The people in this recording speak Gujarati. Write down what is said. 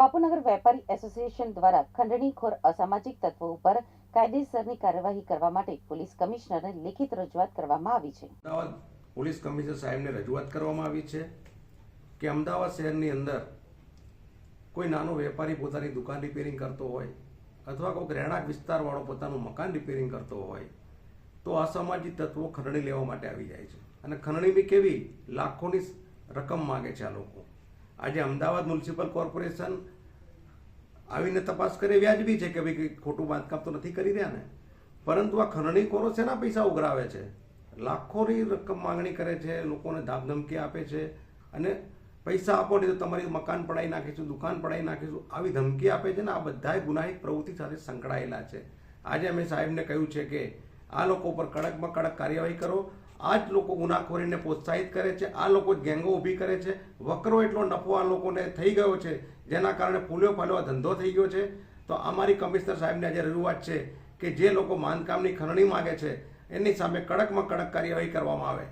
બાપુનગર વેપારી એસોસિએશન દ્વારા ખંડણીખોર અસામાજિક તત્વો ઉપર કાયદેસરની કાર્યવાહી કરવા માટે પોલીસ કમિશનરને લેખિત રજૂઆત કરવામાં આવી છે. અમદાવાદ પોલીસ કમિશનર સાહેબને રજૂઆત કરવામાં આવી છે કે અમદાવાદ શહેરની અંદર કોઈ નાનો વેપારી પોતાની દુકાન રિપેરિંગ કરતો હોય અથવા કોઈક રહેણાંક વિસ્તારવાળો પોતાનું મકાન રિપેરિંગ કરતો હોય તો અસામાજિક તત્વો ખંડણી લેવા માટે આવી જાય છે. અને ખંડણી બી કેવી? લાખોની રકમ માગે છે આ લોકો. આજે અમદાવાદ મ્યુનિસિપલ કોર્પોરેશન આવીને તપાસ કરે વ્યાજબી છે કે ભાઈ ખોટું બાંધકામ તો નથી કરી રહ્યા ને. પરંતુ આ ખંડણીખોરો શેના પૈસા ઉઘરાવે છે? લાખોની રકમ માંગણી કરે છે, લોકોને ધામધમકી આપે છે અને પૈસા આપો નહીં તો તમારી મકાન પડાવી નાખીશું, દુકાન પડાવી નાખીશું, આવી ધમકી આપે છે ને આ બધાય ગુનાહિત પ્રવૃત્તિ સાથે સંકળાયેલા છે. આજે અમે સાહેબને કહ્યું છે કે આ લોકો પર કડકમાં કડક કાર્યવાહી કરો આ જ લોકો ગુનાખોરીને પ્રોત્સાહિત કરે છે, આ લોકો ગેંગો ઊભી કરે છે. વકરો એટલો નફો આ લોકોને થઈ ગયો છે, જેના કારણે ફૂલ્યો ફાલ્યો ધંધો થઈ ગયો છે. તો અમારી કમિશનર સાહેબને આજે રજૂઆત છે કે જે લોકો બાંધકામની ખરણી માગે છે, એની સામે કડકમાં કડક કાર્યવાહી કરવામાં આવે.